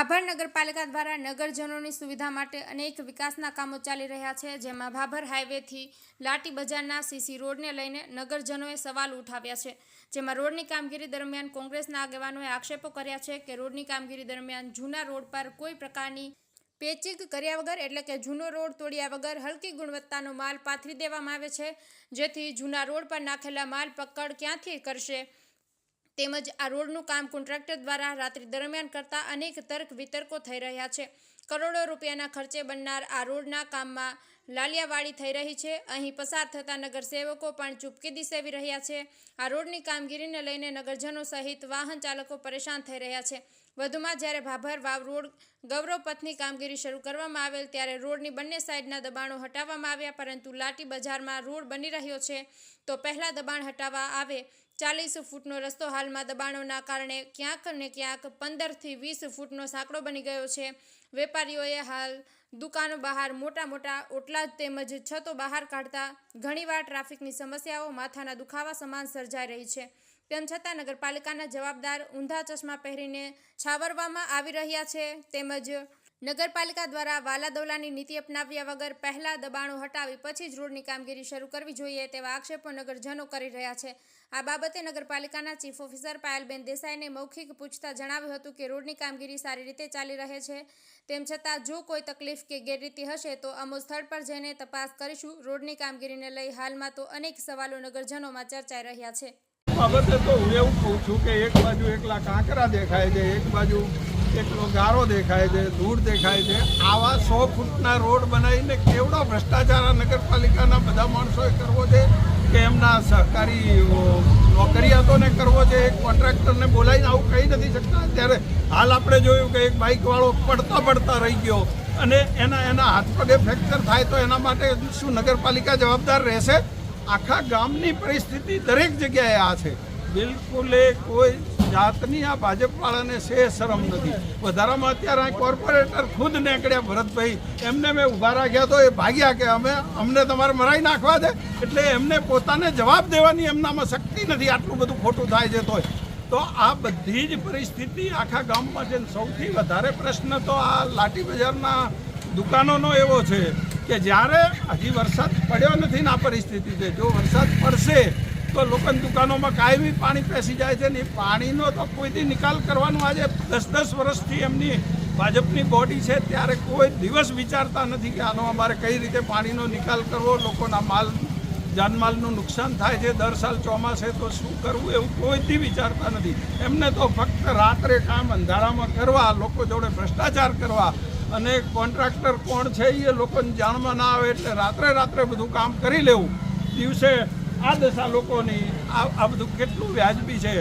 ભાભર નગરપાલિકા દ્વારા નગરજનોની સુવિધા માટે અનેક વિકાસના કામો ચાલી રહ્યા છે, જેમાં ભાભર હાઈવેથી લાટી બજારના સીસી રોડને લઈને નગરજનોએ સવાલ ઉઠાવ્યા છે. જેમાં રોડની કામગીરી દરમિયાન કોંગ્રેસના આગેવાનોએ આક્ષેપો કર્યા છે કે રોડની કામગીરી દરમિયાન જૂના રોડ પર કોઈ પ્રકારની પેચિંગ કર્યા વગર એટલે કે જૂનો રોડ તોડ્યા વગર હલકી ગુણવત્તાનો માલ પાથરી દેવામાં આવે છે, જેથી જૂના રોડ પર નાખેલા માલ પકડ ક્યાંથી કરશે? તેમજ આ રોડનું કામ કોન્ટ્રાક્ટર દ્વારા રાત્રિ દરમિયાન કરતા અનેક તર્ક વિતર્કો થઈ રહ્યા છે. કરોડો રૂપિયાના ખર્ચે બનનાર આ રોડના કામમાં લાલિયાવાડી થઈ રહી છે. અહીં પસાર થતા નગરસેવકો પણ ચૂપકીદી સેવી રહ્યા છે. આ રોડની કામગીરીને લઈને નગરજનો સહિત વાહન ચાલકો પરેશાન થઈ રહ્યા છે. વધુમાં જ્યારે ભાભર વાવ રોડ ગૌરવ પથની કામગીરી શરૂ કરવામાં આવેલ ત્યારે રોડની બંને સાઈડના દબાણો હટાવવામાં આવ્યા, પરંતુ લાટી બજારમાં રોડ બની રહ્યો છે તો પહેલાં દબાણ હટાવવા આવે ચાલીસ ફૂટનો રસ્તો હાલમાં દબાણોના કારણે ક્યાંક ને ક્યાંક પંદરથી વીસ ફૂટનો સાંકડો બની ગયો છે. વેપારીઓએ હાલ દુકાનો બહાર મોટા મોટા ઓટલા તેમજ છતો બહાર કાઢતા ઘણીવાર ટ્રાફિકની સમસ્યાઓ માથાના દુખાવા સમાન સર્જાઈ રહી છે. તેમ છતાં નગરપાલિકાના જવાબદાર ઊંધા ચશ્મા પહેરીને છાવરવામાં આવી રહ્યા છે તેમજ નગરપાલિકા દ્વારા વાલાદોલાની નીતિ અપનાવ્યા વગર પહેલા દબાણો હટાવી પછી જ રોડની કામગીરી શરૂ કરવી જોઈએ તેવા આક્ષેપો નગરજનો કરી રહ્યા છે. આ બાબતે નગરપાલિકાના ચીફ ઓફિસર પાયલબેન દેસાઈને મૌખિક પૂછતા જણાવ્યું હતું કે રોડની કામગીરી સારી રીતે ચાલી રહે છે. તેમ છતાં જો કોઈ તકલીફ કે ગેરરીતિ હશે તો અમો સ્થળ પર જઈને તપાસ કરીશું. રોડની કામગીરીને લઈ હાલમાં તો અનેક સવાલો નગરજનોમાં ચર્ચાઈ રહ્યા છે. બાબતે તો હું એવું કહું છું કે એક બાજુ એકલા કાંકરા દેખાય છે, એક બાજુ એકલો ગારો દેખાય છે, ધૂળ દેખાય છે. આવા સો ફૂટના રોડ બનાવીને કેવડો ભ્રષ્ટાચાર આ નગરપાલિકાના બધા માણસોએ કરવો છે કે એમના સહકારી નોકરિયાતોને કરવો છે? એક કોન્ટ્રાક્ટરને બોલાવીને આવું કહી નથી શકતા? ત્યારે હાલ આપણે જોયું કે એક બાઇકવાળો પડતા પડતા રહી ગયો. અને એના એના હાથ પગે ફ્રેક્ચર થાય તો એના માટે શું નગરપાલિકા જવાબદાર રહેશે? આખા ગામની પરિસ્થિતિ દરેક જગ્યાએ આ છે. બિલકુલ કોઈ જાતની આ ભાજપવાળાને છે શરમ નથી. વધારામાં અત્યારે આ કોર્પોરેટર ખુદ નીકળ્યા, ભરતભાઈ. એમને મેં ઊભા રાખ્યા તો એ ભાગ્યા કે અમે, અમને તમારે મરાઈ નાખવા દે. એટલે એમને પોતાને જવાબ દેવાની એમનામાં શક્તિ નથી. આટલું બધું ખોટું થાય છે તોય. તો આ બધી જ પરિસ્થિતિ આખા ગામમાં છે. સૌથી વધારે પ્રશ્ન તો આ લાઠી બજારના દુકાનોનો એવો છે કે જ્યારે હજી વરસાદ પડ્યો નથી ને આ પરિસ્થિતિ છે. જો વરસાદ પડશે તો લોકોની દુકાનોમાં કાયમી પાણી પેસી જાય છે ને એ પાણીનો તો કોઈથી નિકાલ કરવાનો? આજે દસ દસ વર્ષથી એમની ભાજપની બોડી છે, ત્યારે કોઈ દિવસ વિચારતા નથી કે આનો અમારે કઈ રીતે પાણીનો નિકાલ કરવો, લોકોના માલ, જાનમાલનું નુકસાન થાય છે, દર સાલ ચોમાસે તો શું કરવું એવું કોઈથી વિચારતા નથી. એમને તો ફક્ત રાત્રે કામ અંધારામાં કરવા, લોકો જોડે ભ્રષ્ટાચાર કરવા અને કોન્ટ્રાક્ટર કોણ છે એ લોકોને જાણમાં ના આવે એટલે રાત્રે રાત્રે બધું કામ કરી લેવું. દિવસે આ દશા લોકોની આ આ બધું કેટલું વ્યાજબી છે.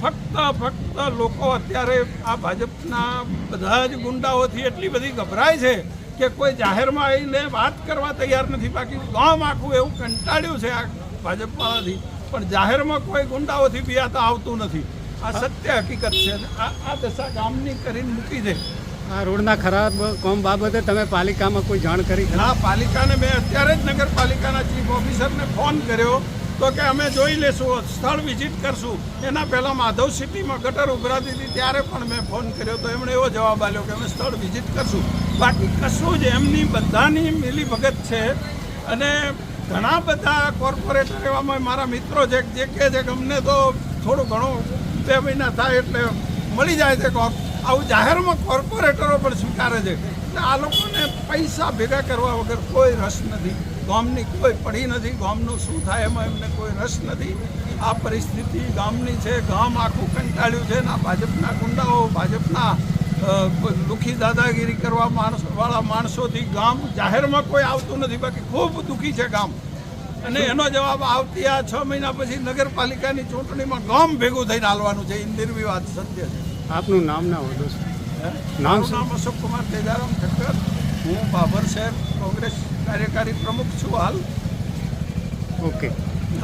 ફક્ત ફક્ત લોકો અત્યારે આ ભાજપના બધા જ ગુંડાઓથી એટલી બધી ગભરાય છે કે કોઈ જાહેરમાં આવીને વાત કરવા તૈયાર નથી. બાકી ગામ આખું એવું કંટાળ્યું છે આ ભાજપવાળાથી. પણ જાહેરમાં કોઈ ગુંડાઓથી બિયાતા આવતું નથી. આ સત્ય હકીકત છે. આ આ દશા ગામની કરીને મૂકી દે. આ રોડના ખરાબ કોમ બાબતે તમે પાલિકામાં કોઈ જાણ કરી હા પાલિકાને મેં અત્યારે જ નગરપાલિકાના ચીફ ઓફિસરને ફોન કર્યો તો કે અમે જોઈ લેશું, સ્થળ વિઝિટ કરશું. એના પહેલાં માધવ સિટીમાં ગટર ઉભરાતી હતી, ત્યારે પણ મેં ફોન કર્યો. તો એમણે એવો જવાબ આપ્યો કે અમે સ્થળ વિઝિટ કરશું. બાકી કશું જ એમની બધાની મિલીભગત છે. અને ઘણા બધા કોર્પોરેટર એવામાં મારા મિત્રો છે, જે કહે છે કે અમને તો થોડું ઘણું બે મહિના થાય એટલે મળી જાય છે આવું જાહેરમાં કોર્પોરેટરો પણ સ્વીકારે છે. આ લોકોને પૈસા ભેગા કરવા વગર કોઈ રસ નથી. ગામની કોઈ પડી નથી ગામનું શું થાય એમાં એમને કોઈ રસ નથી આ પરિસ્થિતિ ગામની છે ગામ આખું કંટાળ્યું છે ના ભાજપના ગુંડાઓ ભાજપના દુઃખી દાદાગીરી કરવા માણસો વાળા માણસોથી ગામ જાહેરમાં કોઈ આવતું નથી બાકી ખૂબ દુઃખી છે ગામ અને એનો જવાબ આવતી આ છ મહિના પછી નગરપાલિકાની ચૂંટણીમાં ગામ ભેગું થઈને હાલવાનું છે એ નિર્વિવાદ સત્ય છે આપનું નામ ના હોદો? નામ? નામ અશોક કુમાર તેજારામ ઠક્કર હું બાબર શહેર કોંગ્રેસ કાર્યકારી પ્રમુખ છું હાલ. ઓકે